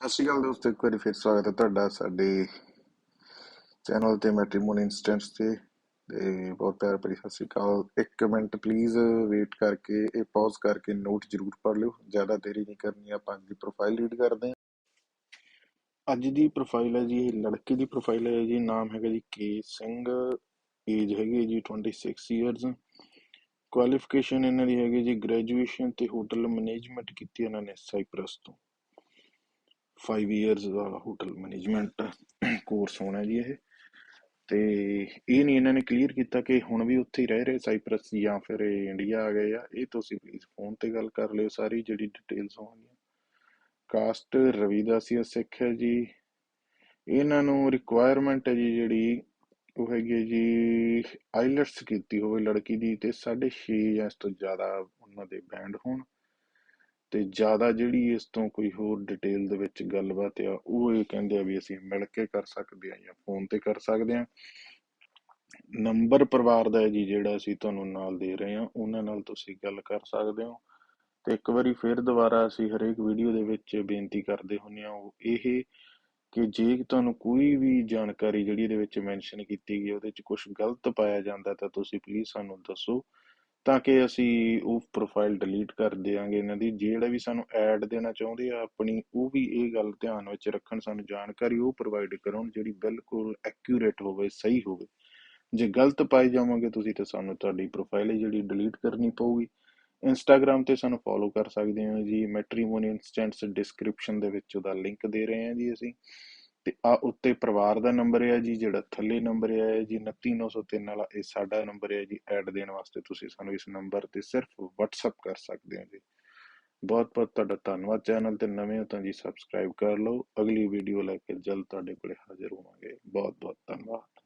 ਸਤਿ ਸ਼੍ਰੀ ਅਕਾਲ ਦੋਸਤੋ, ਇੱਕ ਵਾਰੀ ਫਿਰ ਸਵਾਗਤ ਹੈ ਤੁਹਾਡਾ ਸਾਡੇ ਚੈਨਲ ਤੇ ਮੈਟ੍ਰੀਮੋਨੀ ਇੰਸਟੈਂਟਸ ਤੇ। ਤੇ ਬਹੁਤ ਪਿਆਰ ਭਰੀ ਸਤਿ ਸ਼੍ਰੀ ਅਕਾਲ। ਇੱਕ ਮਿੰਟ ਪਲੀਜ਼ ਵੇਟ ਕਰਕੇ, ਇਹ ਪੌਜ਼ ਕਰਕੇ ਨੋਟ ਜ਼ਰੂਰ ਪੜ੍ਹ ਲਿਓ। ਜ਼ਿਆਦਾ ਦੇਰੀ ਨਹੀਂ ਕਰਨੀ, ਆਪਾਂ ਅੱਜ ਦੀ ਪ੍ਰੋਫਾਈਲ ਰੀਡ ਕਰਦੇ ਹਾਂ। ਅੱਜ ਦੀ ਪ੍ਰੋਫਾਈਲ ਹੈ ਜੀ, ਇਹ ਲੜਕੇ ਦੀ ਪ੍ਰੋਫਾਈਲ ਹੈ ਜੀ, ਨਾਮ ਹੈਗਾ ਜੀ ਕੇ ਸਿੰਘ। ਏਜ ਹੈਗੀ ਹੈ ਜੀ 26 ਇਅਰਸ ਕੁਆਲੀਫਿਕੇਸ਼ਨ ਇਹਨਾਂ ਦੀ ਹੈਗੀ ਜੀ ਗ੍ਰੈਜੂਏਸ਼ਨ ਤੇ ਹੋਟਲ ਮੈਨੇਜਮੈਂਟ ਕੀਤੀ ਇਹਨਾਂ ਨੇ ਸਾਈਪ੍ਰਸ ਤੋਂ। 5 ਇਅਰਸ ਦਾ ਹੋਟਲ ਮੈਨੇਜਮੈਂਟ ਕੋਰਸ ਹੋਣਾ ਜੀ ਇਹ। ਤੇ ਇਹ ਨਹੀਂ ਇਹਨਾਂ ਨੇ ਕਲੀਅਰ ਕੀਤਾ ਕਿ ਹੁਣ ਵੀ ਉੱਥੇ ਹੀ ਰਹਿ ਰਹੇ ਸਾਈਪ੍ਰਸ ਜਾਂ ਫਿਰ ਇੰਡੀਆ ਆ ਗਏ ਆ। ਇਹ ਤੁਸੀਂ ਪਲੀਜ਼ ਫੋਨ ਤੇ ਗੱਲ ਕਰ ਲਿਓ, ਸਾਰੀ ਜਿਹੜੀ ਡਿਟੇਲਸ ਹੋਣਗੀਆਂ। ਕਾਸਟ ਰਵਿਦਾਸੀਆ ਸਿੱਖ ਹੈ ਜੀ। ਇਹਨਾਂ ਨੂੰ ਰਿਕੁਆਇਰਮੈਂਟ ਹੈ ਜੀ ਜਿਹੜੀ ਉਹ ਹੈਗੀ ਹੈ ਜੀ ਆਈਲੈਟਸ ਕੀਤੀ ਹੋਵੇ ਲੜਕੀ ਦੀ ਤੇ 6.5 ਜਾਂ ਇਸ ਤੋਂ ਜ਼ਿਆਦਾ ਉਹਨਾਂ ਦੇ ਬੈਂਡ ਹੋਣ। ਤੇ ਜ਼ਿਆਦਾ ਜਿਹੜੀ ਇਸ ਤੋਂ ਕੋਈ ਹੋਰ ਡਿਟੇਲ ਦੇ ਵਿੱਚ ਗੱਲਬਾਤ ਆ, ਉਹ ਇਹ ਕਹਿੰਦੇ ਆ ਵੀ ਅਸੀਂ ਮਿਲ ਕੇ ਕਰ ਸਕਦੇ ਆ ਜਾਂ ਫੋਨ ਤੇ ਕਰ ਸਕਦੇ ਆ। ਨੰਬਰ ਪਰਿਵਾਰ ਦਾ ਹੈ ਜੀ, ਜਿਹੜਾ ਅਸੀਂ ਤੁਹਾਨੂੰ ਨਾਲ ਦੇ ਰਹੇ ਹਾਂ ਉਹਨਾਂ ਨਾਲ ਤੁਸੀਂ ਗੱਲ ਕਰ ਸਕਦੇ ਹੋ। ਤੇ ਇੱਕ ਵਾਰੀ ਫਿਰ ਦੁਬਾਰਾ ਅਸੀਂ ਹਰੇਕ ਵੀਡੀਓ ਦੇ ਵਿੱਚ ਬੇਨਤੀ ਕਰਦੇ ਹੁੰਨੇ ਆ, ਉਹ ਇਹ ਕਿ ਜੇ ਤੁਹਾਨੂੰ ਕੋਈ ਵੀ ਜਾਣਕਾਰੀ ਜਿਹੜੀ ਇਹਦੇ ਵਿੱਚ ਮੈਂਸ਼ਨ ਕੀਤੀ ਗਈ ਉਹਦੇ ਵਿੱਚ ਕੁਝ ਗਲਤ ਪਾਇਆ ਜਾਂਦਾ ਤਾਂ ਤੁਸੀਂ ਪਲੀਜ਼ ਸਾਨੂੰ ਦੱਸੋ। ਤਾਂ ਕਿ ਅਸੀਂ ਉਹ ਪ੍ਰੋਫਾਈਲ ਡਿਲੀਟ ਕਰ ਦਿਆਂਗੇ ਇਹਨਾਂ ਦੀ। ਜਿਹੜਾ ਵੀ ਸਾਨੂੰ ਐਡ ਦੇਣਾ ਚਾਹੁੰਦੇ ਆ ਆਪਣੀ, ਉਹ ਵੀ ਇਹ ਗੱਲ ਧਿਆਨ ਵਿੱਚ ਰੱਖਣ, ਸਾਨੂੰ ਜਾਣਕਾਰੀ ਉਹ ਪ੍ਰੋਵਾਈਡ ਕਰਾਉਣ ਜਿਹੜੀ ਬਿਲਕੁਲ ਐਕਿਊਰੇਟ ਹੋਵੇ, ਸਹੀ ਹੋਵੇ। ਜੇ ਗਲਤ ਪਾਈ ਜਾਵਾਂਗੇ, ਤੁਸੀਂ ਤਾਂ ਸਾਨੂੰ ਤੁਹਾਡੀ ਪ੍ਰੋਫਾਈਲ ਹੈ ਜਿਹੜੀ ਡਿਲੀਟ ਕਰਨੀ ਪਊਗੀ। ਇੰਸਟਾਗ੍ਰam ਤੇ ਸਾਨੂੰ ਫੋਲੋ ਕਰ ਸਕਦੇ ਹੋ ਜੀ। ਮੈਟ੍ਰੀਮੋਨੀ ਇੰਸਟੈਂਟਸ ਡਿਸਕ੍ਰਿਪਸ਼ਨ ਦੇ ਵਿੱਚ ਉਹਦਾ ਲਿੰਕ ਦੇ ਰਹੇ ਹਾਂ ਜੀ ਅਸੀਂ। ਤੇ ਆ ਉੱਤੇ ਪਰਿਵਾਰ ਦਾ ਨੰਬਰ ਹੈ ਜੀ, ਜਿਹੜਾ ਥੱਲੇ ਨੰਬਰ ਹੈ ਜੀ 29903 ਵਾਲਾ, ਇਹ ਸਾਡਾ ਨੰਬਰ ਹੈ ਜੀ, ਐਡ ਦੇਣ ਵਾਸਤੇ ਤੁਸੀਂ ਸਾਨੂੰ ਇਸ ਨੰਬਰ ਤੇ ਸਿਰਫ WhatsApp ਕਰ ਸਕਦੇ ਹੋ ਜੀ। ਬਹੁਤ ਬਹੁਤ ਤੁਹਾਡਾ ਧੰਨਵਾਦ ਚੈਨਲ ਤੇ, ਨਵੇਂ ਹੋ ਤਾਂ ਜੀ ਸਬਸਕ੍ਰਾਈਬ ਕਰ ਲਓ। ਅਗਲੀ ਵੀਡੀਓ ਲੈ ਕੇ ਜਲਦ ਤੁਹਾਡੇ ਕੋਲੇ ਹਾਜ਼ਰ ਹੋਵਾਂਗੇ। ਬਹੁਤ ਬਹੁਤ ਧੰਨਵਾਦ।